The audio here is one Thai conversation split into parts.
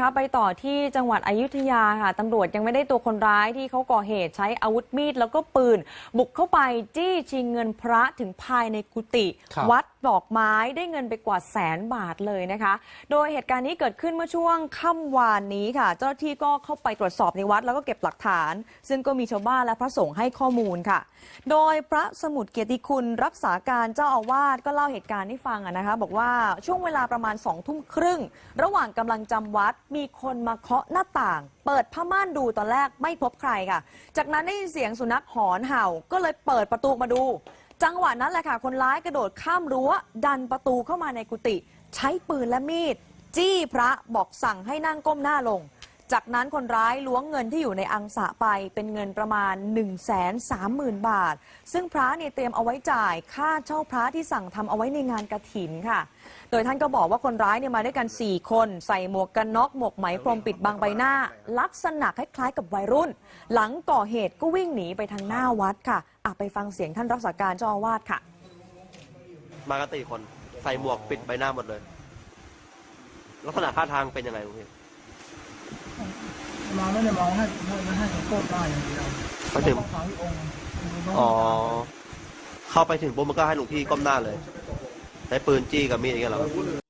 คะไปต่อที่จังหวัดอยุธยาค่ะตำรวจยังไม่ได้ตัวคนร้ายที่เขาก่อเหตุใช้อาวุธมีดแล้วก็ปืน บุกเข้าไปจี้ชิงเงินพระถึงภายในกุฏิครับวัด ดอกไม้ได้เงินไปกว่าแสนบาทเลยนะคะ โดยเหตุการณ์นี้เกิดขึ้นเมื่อช่วงค่ำวานนี้ค่ะ เจ้าหน้าที่ก็เข้าไปตรวจสอบในวัดแล้วก็เก็บหลักฐาน ซึ่งก็มีชาวบ้านและพระสงฆ์ให้ข้อมูลค่ะ โดยพระสมุทรเกียรติคุณรักษาการเจ้าอาวาสก็เล่าเหตุการณ์ให้ฟังนะคะ บอกว่าช่วงเวลาประมาณสองทุ่มครึ่ง ระหว่างกำลังจำวัดมีคนมาเคาะหน้าต่าง เปิดผ้าม่านดูตอนแรกไม่พบใครค่ะ จากนั้นได้ยินเสียงสุนัขหอนเห่าก็เลยเปิดประตูมาดู จังหวะนั้นแหละค่ะ คนร้ายกระโดดข้ามรั้ว ดันประตูเข้ามาในกุฏิใช้ปืนและมีด จี้พระบอกสั่งให้นั่งก้มหน้าลง จากนั้นคนร้ายล้วงเงินที่อยู่ในอังสะไปเป็นเงินประมาณ 1 3 0 0 0 0 บาท ซึ่งพระเนี่ยเตรียมเอาไว้จ่ายค่าเช่าพระที่สั่งทำเอาไว้ในงานกระถินค่ะ โดยท่านก็บอกว่าคนร้ายเนี่ยมาด้วยกัน 4 คน ใส่หมวกกันน็อกหมวกไหมพรมปิดบังใบหน้า ลักษณะคล้ายๆกับวัยรุ่น หลังก่อเหตุก็วิ่งหนีไปทางหน้าวัดค่ะอะไปฟังเสียงท่านรักษาการเจ้าอาวาสค่ะ มากันสี่คนใส่หมวกปิดใบหน้าหมดเลย ลักษณะท่าทางเป็นยังไงลุงพี่ มาไม่ได้มองให้ไม่ให้ถึงโคตรได้อย่างเดียวไปถึงต้องฟังที่องค์ต้องอ๋อ เข้าไปถึงปุ๊บมันก็ให้หลวงพี่ก้มหน้าเลย ใช้ปืนจี้กับมีดอย่างเงี้ยเหรอครับ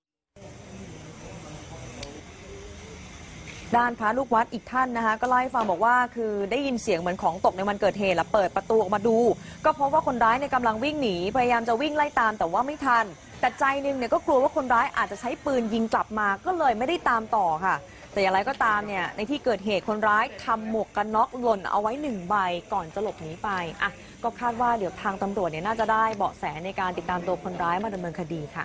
ด้านพระลูกวัดอีกท่านนะคะก็เล่าให้ฟังบอกว่าคือได้ยินเสียงเหมือนของตกในวันเกิดเหตุแล้วเปิดประตูออกมาดู ก็พบว่าคนร้ายในยกำลังวิ่งหนีพยายามจะวิ่งไล่ตามแต่ว่าไม่ทัน แต่ใจหนึงเนี่ยก็กลัวว่าคนร้ายอาจจะใช้ปืนยิงกลับมาก็เลยไม่ได้ตามต่อค่ะ แต่อย่างไรก็ตามเนี่ยในที่เกิดเหตุคนร้ายทำหมวกกันน็อกหล่นเอาไว้หนึ่งใบก่อนจะหลบหนีไปอะก็คาดว่าเดี๋ยวทางตำรวจเนี่ยน่าจะได้เบาะแสในการติดตามตัวคนร้ายมาดำเนินคดีค่ะ